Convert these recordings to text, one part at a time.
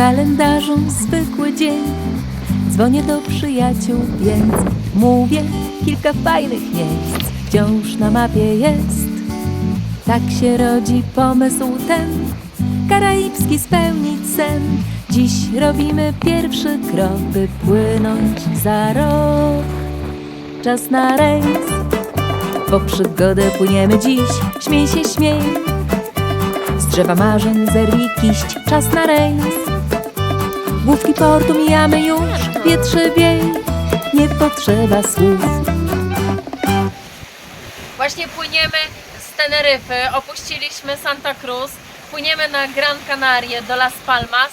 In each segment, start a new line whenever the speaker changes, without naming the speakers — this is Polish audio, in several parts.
kalendarzu zwykły dzień. Dzwonię do przyjaciół, więc mówię kilka fajnych miejsc. Wciąż na mapie jest. Tak się rodzi pomysł ten, karaibski spełnić sen. Dziś robimy pierwszy krok, by płynąć za rok. Czas na rejs, po przygodę płyniemy dziś. Śmiej się, śmiej. Z drzewa marzeń zerwij kiść, czas na rejs. Główki portu mijamy już, wietrze wiej, nie potrzeba słów.
Właśnie płyniemy z Teneryfy, opuściliśmy Santa Cruz, płyniemy na Gran Canaria do Las Palmas.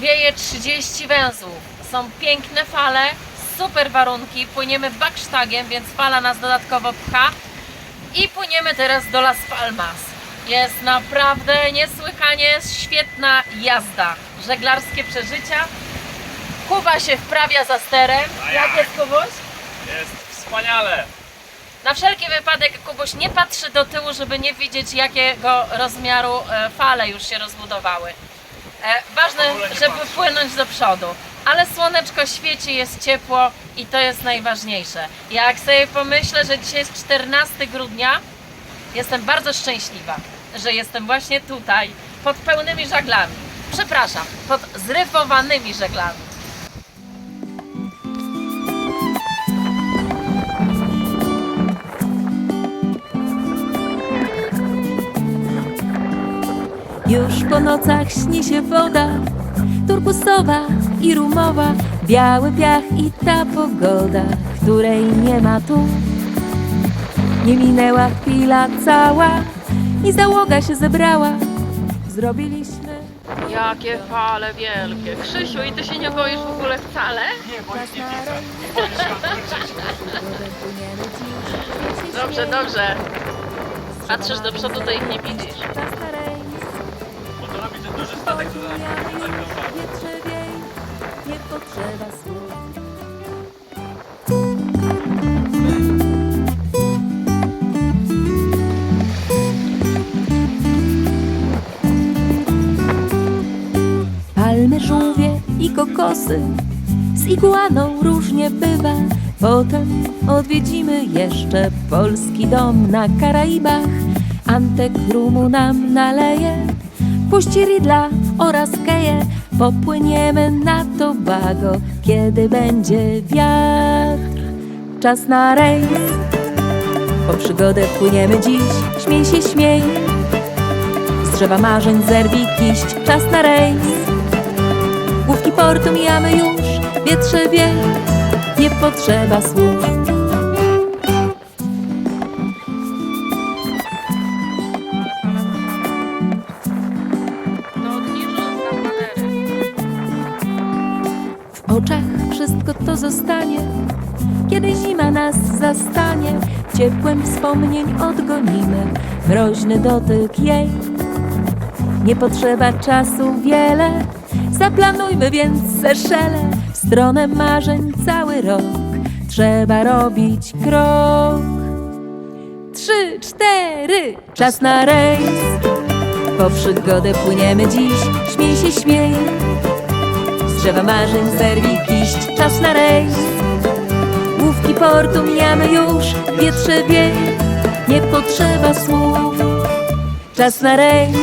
Wieje 30 węzłów. Są piękne fale, super warunki. Płyniemy backstagiem, więc fala nas dodatkowo pcha. I płyniemy teraz do Las Palmas. Jest naprawdę niesłychanie świetna jazda. Żeglarskie przeżycia. Kuba się wprawia za sterem. Jak jest Kubuś?
Jest wspaniale.
Na wszelki wypadek Kubuś nie patrzy do tyłu, żeby nie widzieć jakiego rozmiaru e, fale już się rozbudowały. E, Ważne, żeby płynąć do przodu. Ale słoneczko świeci, jest ciepło i to jest najważniejsze. Jak sobie pomyślę, że dzisiaj jest 14 grudnia, jestem bardzo szczęśliwa, że jestem właśnie tutaj, pod pełnymi żaglami. Przepraszam, pod zryfowanymi żaglami.
Już po nocach śni się woda, turkusowa i rumowa, biały piach i ta pogoda, której nie ma tu. Nie minęła chwila cała i załoga się zebrała. Zrobiliśmy
Jakie fale wielkie. Krzysiu, i ty się nie boisz w ogóle wcale?
Nie, bo nic nie widzę.
Dobrze, dobrze. Patrzysz do przodu, to ich nie widzisz.
Bo to robi ten duży statek,
Płyniemy
tak
Palmy, żółwie i kokosy, z iguaną różnie bywa. Potem odwiedzimy jeszcze polski dom na Karaibach. Antek rumu nam naleje, puści ridla oraz keje. Popłyniemy na Tobago, kiedy będzie wiatr. Czas na rejs, po przygodę płyniemy dziś. Śmiej się, śmiej, z marzeń zerwij kiść. Czas na rejs. Główki portu mijamy już, wietrze wie, nie potrzeba słów. W oczach wszystko to zostanie, kiedy zima nas zastanie. Ciepłem wspomnień odgonimy mroźny dotyk jej. Nie potrzeba czasu wiele, zaplanujmy więc Seszele w stronę marzeń cały rok. Trzeba robić krok. Trzy, cztery, czas na rejs. Po przygodę płyniemy dziś, śmiej się, śmiej. Z drzewa marzeń zerwij kiść, czas na rejs. Główki portu mijamy już, wietrze wie, nie potrzeba słów. Czas na rejs,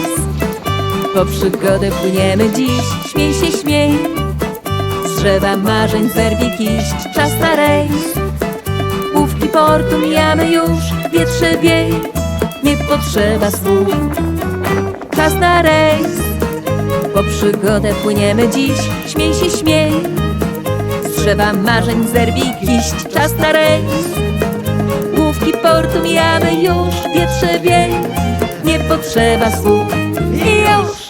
po przygodę płyniemy dziś, śmiej się, śmiej. Z drzewa marzeń zerwij kiść, czas na rejs. Główki portu mijamy już, wietrze wie, nie potrzeba słów. Czas na rejs, po przygodę płyniemy dziś, śmiej się, śmiej. Z drzewa marzeń zerwij kiść, czas na rejs. Główki portu mijamy już, wietrze wiej, nie potrzeba słów. I już!